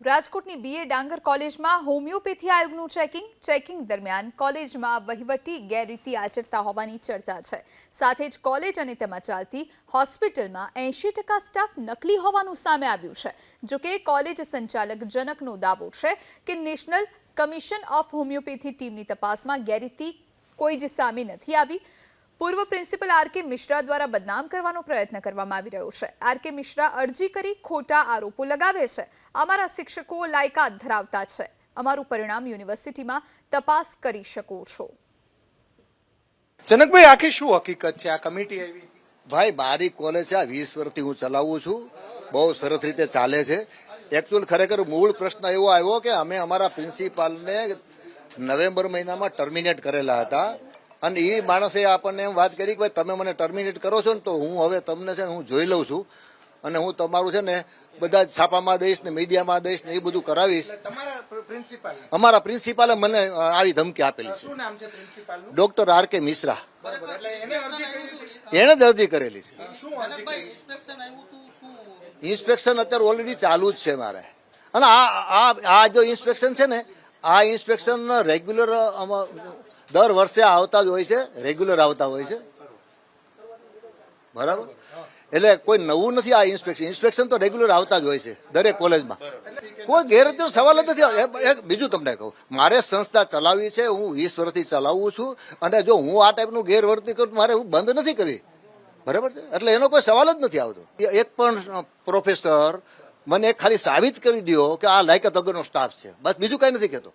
રાજકોટની બીએ ડાંગર કોલેજમાં હોમિયોપેથી આયોગનું ચેકિંગ ચેકિંગ દરમિયાન કોલેજમાં વહીવટી ગેરરીતિ આચરતા હોવાની ચર્ચા છે. સાથે જ કોલેજ અને તેમાં ચાલતી હોસ્પિટલમાં એંશી ટકા સ્ટાફ નકલી હોવાનું સામે આવ્યું છે. જોકે કોલેજ સંચાલક જનકનો દાવો છે કે નેશનલ કમિશન ઓફ હોમિયોપેથી ટીમની તપાસમાં ગેરરીતિ કોઈ જ સામે નથી આવી. પૂર્વ પ્રિન્સિપલ આર કે મિશ્રા દ્વારા બદનામ કરવાનો પ્રયત્ન કરવામાં આવી રહ્યો છે. આર કે મિશ્રા અરજી કરી ખોટા આરોપો લગાવે છે. અમારા શિક્ષકો લાયકાત ધરાવતા છે. અમારું પરિણામ યુનિવર્સિટીમાં તપાસ કરી શકો છો. જનકભાઈ આખી શું હકીકત છે? આ કમિટી આવી ભાઈ મારી કોલેજ છે આ વીસ વર્ષથી હું ચલાવું છું. બહુ સરસ રીતે ચાલે છે. એકચ્યુઅલ ખરેખર મૂળ પ્રશ્ન એવો આવ્યો કે અમે અમારા પ્રિન્સિપાલને નવેમ્બર મહિનામાં ટર્મિનેટ કરેલા હતા. અને એ માણસે આપણને એમ વાત કરી કે ભાઈ તમે મને ટર્મિનેટ કરો છો ને તો હું હવે તમને છે ને હું જોઈ લઉં છું. અને હું તમારું છે ને બધા જ છાપામાં દઈશ ને મીડિયામાં દઈશ ને એ બધું કરાવીશ. અમારા પ્રિન્સિપાલે મને આવી ધમકી આપેલી છે. શું નામ છે પ્રિન્સિપાલનું? Doctor R K Mishra. એને અરજી કરી? હતી એણે જ અરજી કરેલી છે. ઇન્સ્પેક્શન અત્યારે ઓલરેડી ચાલુ જ છે મારે. અને આ આ આ જો ઇન્સ્પેક્શન છે ને આ ઇન્સ્પેક્શન રેગ્યુલર દર વર્ષે આવતા જ હોય છે રેગ્યુલર આવતા હોય છે. બરાબર? એટલે કોઈ નવું નથી આ ઇન્સ્પેક્શન ઇન્સ્પેક્શન તો રેગ્યુલર આવતા જ હોય છે, દરેક કોલેજમાં. કોઈ ગેરરીતિનો સવાલ જ નથી એક બીજું તમને કહું. મારે સંસ્થા ચલાવવી છે, હું વીસ વર્ષથી ચલાવું છું, અને જો હું આ ટાઈપનું ગેરવર્તી કરું મારે હું બંધ નથી કરી બરાબર છે? એટલે એનો કોઈ સવાલ જ નથી આવતો. એક પણ પ્રોફેસર મને ખાલી સાબિત કરી દો કે આ લાયકાત વગરનો સ્ટાફ છે. બસ બીજું કાંઈ નથી કહેતો.